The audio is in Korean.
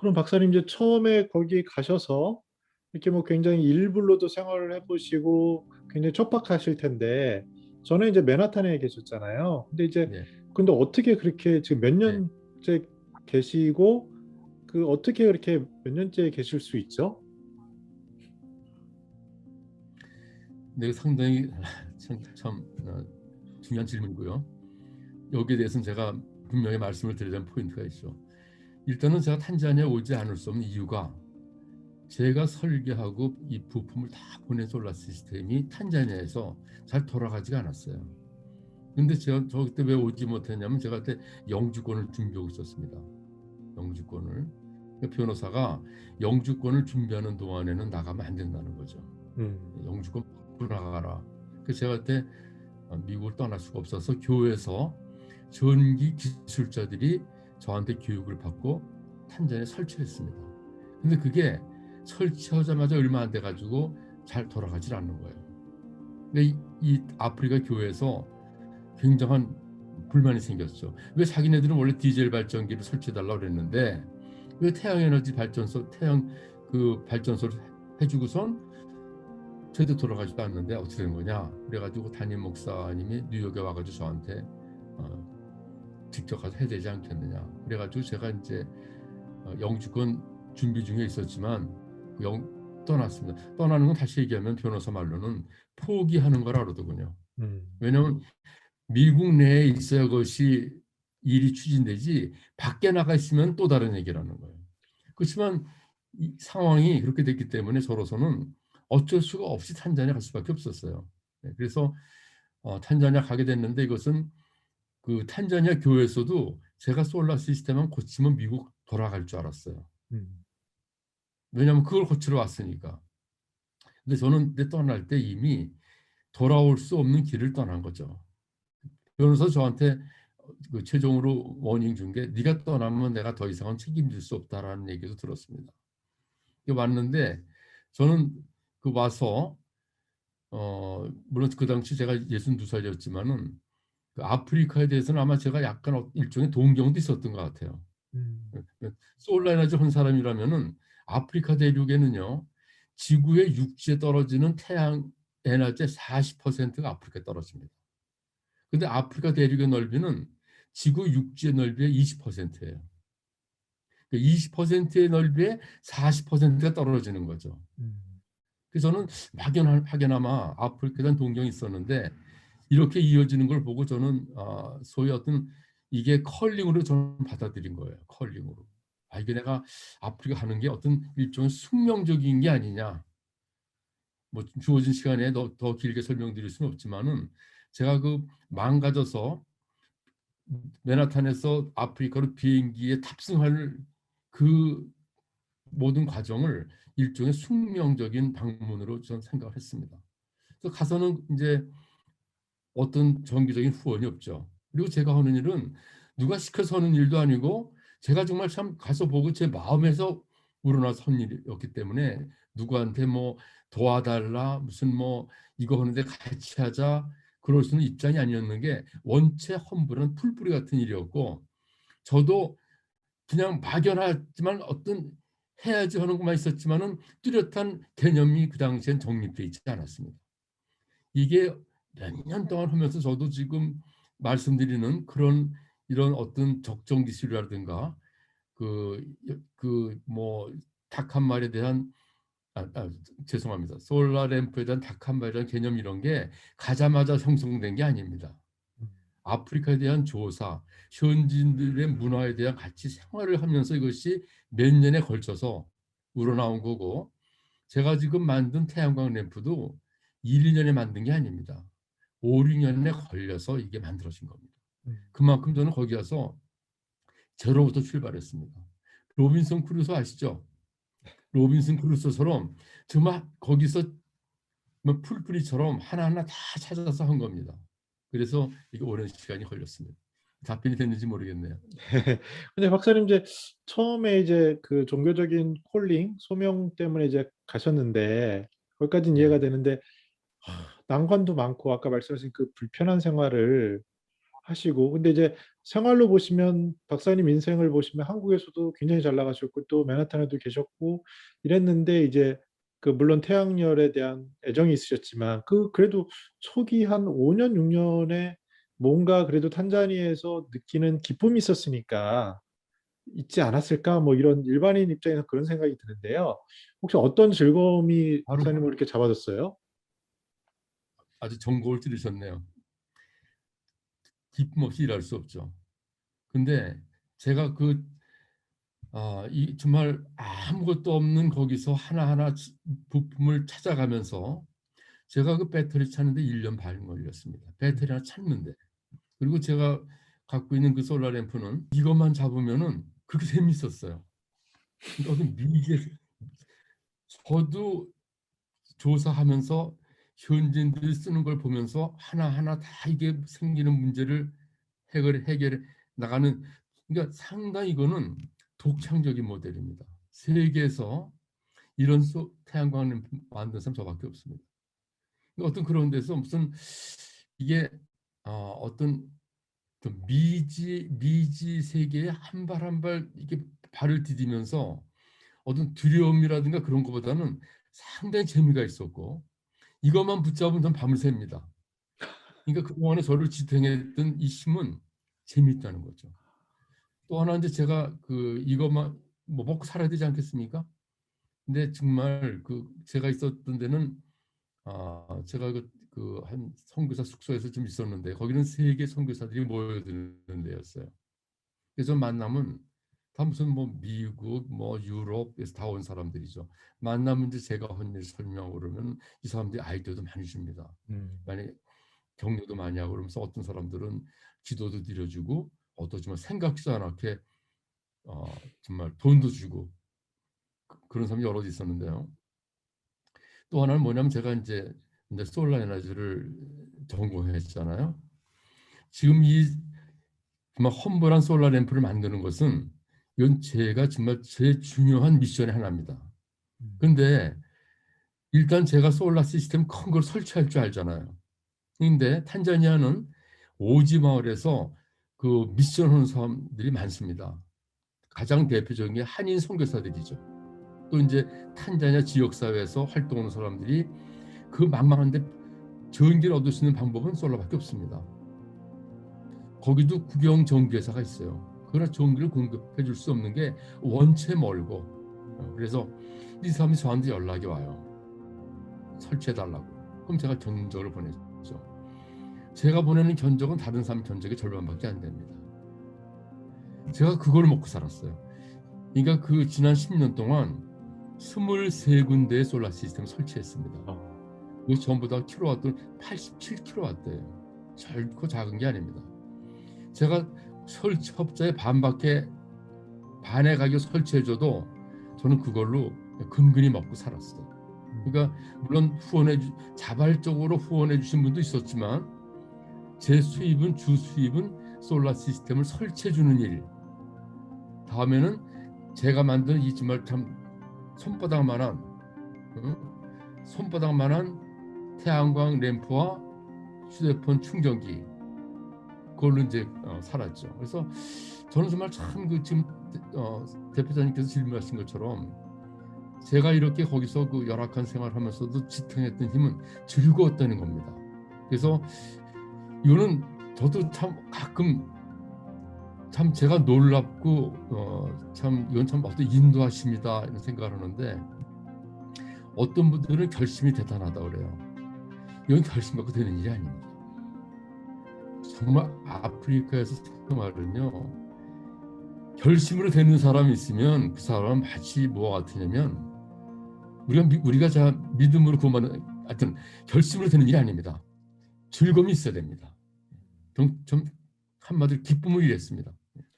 그럼 박사님 이제 처음에 거기 가셔서 이렇게 뭐 굉장히 일불로도 생활을 해보시고 굉장히 촉박하실 텐데 저는 이제 맨하탄에 계셨잖아요. 근데 이제 네. 근데 어떻게 그렇게 지금 몇 년째 계시고 그 어떻게 그렇게 몇 년째 계실 수 있죠? 네, 상당히 참, 참 어, 중요한 질문이고요. 여기에 대해서는 제가 분명히 말씀을 드려야 되는 포인트가 있죠. 일단은 제가 탄자니아 오지 않을 수 없는 이유가 제가 설계하고 이 부품을 다 보낸 솔라 시스템이 탄자니아에서 잘 돌아가지가 않았어요. 근데 제가 저 그때 왜 오지 못했냐면 제가 그때 영주권을 준비하고 있었습니다. 영주권을 그 변호사가 영주권을 준비하는 동안에는 나가면 안 된다는 거죠. 음. 영주권 나가라. 그래서 제가 그때 미국을 떠날 수가 없어서 교회에서 전기 기술자들이 저한테 교육을 받고 탄자니아에 설치했습니다. 근데 그게 설치하자마자 얼마 안 돼 가지고 잘 돌아가질 않는 거예요. 근데 이, 이 아프리카 교회에서 굉장한 불만이 생겼죠. 왜 자기네들은 원래 디젤 발전기를 설치해 달라고 그랬는데 왜 태양 에너지 발전소, 태양 그 발전소를 해주고선 저희도 돌아가지도 않는데 어떻게 된 거냐? 그래가지고 담임 목사님이 뉴욕에 와가지고 저한테 어, 직접 가서 해야 되지 않겠느냐? 그래가지고 제가 이제 어, 영주권 준비 중에 있었지만 그영 떠났습니다. 떠나는 건 다시 얘기하면 변호사 말로는 포기하는 거라 그러더군요. 음. 왜냐하면 미국 내에 있어야 그것이 일이 추진되지 밖에 나가 있으면 또 다른 얘기라는 거예요. 그렇지만 이 상황이 그렇게 됐기 때문에 저로서는 어쩔 수가 없이 탄자니아 갈 수밖에 없었어요. 네, 그래서 어, 탄자니아 가게 됐는데 이것은 그 탄자니아 교회에서도 제가 솔라 시스템만 고치면 미국 돌아갈 줄 알았어요. 음. 왜냐하면 그걸 고치러 왔으니까. 근데 저는 그때 떠날 때 이미 돌아올 수 없는 길을 떠난 거죠. 변호사 저한테 그 최종으로 워닝 준게 네가 떠나면 내가 더 이상은 책임질 수 없다라는 얘기도 들었습니다. 이게 왔는데 저는 그 와서 어 물론 그 당시 제가 62살이었지만은 그 아프리카에 대해서는 아마 제가 약간 어- 일종의 동경도 있었던 것 같아요. 음. 솔라 에너지 한 사람이라면은 아프리카 대륙에는요 지구의 육지에 떨어지는 태양 에너지의 40%가 아프리카에 떨어집니다. 근데 아프리카 대륙의 넓이는 지구 육지의 넓이의 20%예요. 20%의 넓이에 40%가 떨어지는 거죠. 음. 그래서 저는 막연하, 막연하마 아프리카에 대한 동경이 있었는데 이렇게 이어지는 걸 보고 저는 아, 소위 어떤 이게 컬링으로 저는 받아들인 거예요. 컬링으로. 아 이게 내가 아프리카 가는 게 어떤 일종의 숙명적인 게 아니냐. 뭐 주어진 시간에 더, 더 길게 설명드릴 수는 없지만은 제가 그 망가져서 맨하탄에서 아프리카로 비행기에 탑승할 그 모든 과정을 일종의 숙명적인 방문으로 저는 생각을 했습니다. 그래서 가서는 이제 어떤 정기적인 후원이 없죠. 그리고 제가 하는 일은 누가 시켜서 하는 일도 아니고 제가 정말 참 가서 보고 제 마음에서 우러나서 한 일이었기 때문에 누구한테 뭐 도와달라 무슨 뭐 이거 하는데 같이 하자 그럴 수는 입장이 아니었는 게 원체 험불한 풀뿌리 같은 일이었고 저도 그냥 막연하지만 어떤 해야지 하는 것만 있었지만은 뚜렷한 개념이 그 당시엔 정립돼 있지 않았습니다. 이게 몇 년 동안 하면서 저도 지금 말씀드리는 그런 이런 어떤 적정 기술이라든가 그 그 뭐 닭 한 마리에 대한 아, 아, 죄송합니다. 솔라 램프에 대한 닭 한 마리라는 개념 이런 게 가자마자 형성된 게 아닙니다. 아프리카에 대한 조사, 현지인들의 문화에 대한 같이 생활을 하면서 이것이 몇 년에 걸쳐서 우러나온 거고 제가 지금 만든 태양광 램프도 1, 2년에 만든 게 아닙니다. 5, 6년에 걸려서 이게 만들어진 겁니다. 음. 그만큼 저는 거기 가서 제로부터 출발했습니다. 로빈슨 크루소 아시죠? 로빈슨 크루소처럼 정말 거기서 뭐 풀뿌리처럼 하나하나 다 찾아서 한 겁니다. 그래서 이게 오랜 시간이 걸렸습니다. 답변이 됐는지 모르겠네요. 근데 박사님 이제 처음에 이제 그 종교적인 콜링, 소명 때문에 이제 가셨는데 거기까지는 이해가 되는데 하, 난관도 많고 아까 말씀하신 그 불편한 생활을 하시고 근데 이제 생활로 보시면 박사님 인생을 보시면 한국에서도 굉장히 잘 나가셨고 또 맨하탄에도 계셨고 이랬는데 이제 그 물론 태양열에 대한 애정이 있으셨지만 그 그래도 초기 한 5년 6년에 뭔가 그래도 탄자니에서 느끼는 기쁨이 있었으니까 있지 않았을까 뭐 이런 일반인 입장에서 그런 생각이 드는데요. 혹시 어떤 즐거움이 박사님을 이렇게 잡아줬어요? 아주 정곡을 찌르셨네요. 기쁨 없이 일할 수 없죠. 근데 제가 그, 아, 이 정말 아무것도 없는 거기서 하나하나 지- 부품을 찾아가면서 제가 그 배터리 찾는데 1년 반 걸렸습니다. 배터리 하나 찾는데. 그리고 제가 갖고 있는 그 솔라 램프는 이것만 잡으면은 그렇게 재밌었어요. 어떤 미개, 저도 조사하면서 현지인들이 쓰는 걸 보면서 하나하나 다 이게 생기는 문제를 해결, 해결해 나가는 그러니까 상당히 이거는 독창적인 모델입니다. 세계에서 이런 소, 태양광을 만든 사람 저밖에 없습니다. 그러니까 어떤 그런 데서 무슨 이게 어, 어떤 좀 미지 미지 세계에 한 발 한 발 이렇게 발을 디디면서 어떤 두려움이라든가 그런 것보다는 상당히 재미가 있었고 이것만 붙잡으면 전 밤을 샙니다. 그러니까 그동안에 저를 지탱했던 이 힘은 재미있다는 거죠. 또 하나 이제 제가 그 이것만 뭐 먹고 살아야 되지 않겠습니까? 근데 정말 그 제가 있었던 데는 아 제가 그한 선교사 숙소에서 좀 있었는데 거기는 세계 선교사들이 모여드는 데였어요. 그래서 만나면 다 무슨 뭐 미국, 뭐 유럽에서 다 온 사람들이죠. 만나면 이제 제가 한일 설명하고 그러면 이 사람들이 아이디어도 많이 줍니다. 음. 많이 격려도 많이 하고 그러면서 어떤 사람들은 기도도 드려주고 어떠지만 생각지도 않게 어, 정말 돈도 주고 그- 그런 사람이 여러 있었는데요. 또 하나는 뭐냐면 제가 이제 이제 솔라 에너지를 전공했잖아요. 지금 이 정말 험벌한 솔라 램프를 만드는 것은 이건 제가 정말 제일 중요한 미션의 하나입니다. 근데 일단 제가 솔라 시스템 큰 걸 설치할 줄 알잖아요. 근데 탄자니아는 오지 마을에서 그 미션 하는 사람들이 많습니다. 가장 대표적인 게 한인 선교사들이죠. 또 이제 탄자니아 지역 사회에서 활동하는 사람들이 그 망망한데 전기를 얻을 수 있는 방법은 솔라밖에 없습니다. 거기도 국영 전기회사가 있어요. 그러나 전기를 공급해 줄 수 없는 게 원체 멀고 어, 그래서 이 사람이 저한테 연락이 와요. 설치해 달라고. 그럼 제가 견적을 보냈죠. 제가 보내는 견적은 다른 사람 견적의 절반밖에 안 됩니다. 제가 그걸 먹고 살았어요. 그러니까 그 지난 10년 동안 23군데의 솔라 시스템 설치했습니다. 그 전부 다 킬로와트 87킬로와트예요. 결코 작은 게 아닙니다. 제가 설치업자의 반밖에 반의 가격 설치해줘도 저는 그걸로 근근히 먹고 살았어요. 그러니까 물론 후원해 주, 자발적으로 후원해 주신 분도 있었지만 제 수입은 주 수입은 솔라 시스템을 설치해 주는 일. 다음에는 제가 만든 이 정말 참 손바닥만한 응? 손바닥만한 태양광 램프와 휴대폰 충전기 그걸로 이제 어, 살았죠. 그래서 저는 정말 참 그 지금 어, 대표자님께서 질문하신 것처럼 제가 이렇게 거기서 그 열악한 생활하면서도 지탱했던 힘은 즐거웠다는 겁니다. 그래서 이거는 저도 참 가끔 참 제가 놀랍고 어, 참 이건 참 어떤 인도하심이다 이런 생각을 하는데 어떤 분들은 결심이 대단하다 그래요. 이건 결심 갖고 되는 일이 아닙니다. 정말 아프리카에서 생활은요 결심으로 되는 사람이 있으면 그 사람은 마치 뭐와 같으냐면 우리가 미- 우리가 자 믿음으로 구원받는 하여튼 결심으로 되는 일이 아닙니다. 즐거움이 있어야 됩니다. 좀, 좀 한마디로 기쁨을 일했습니다.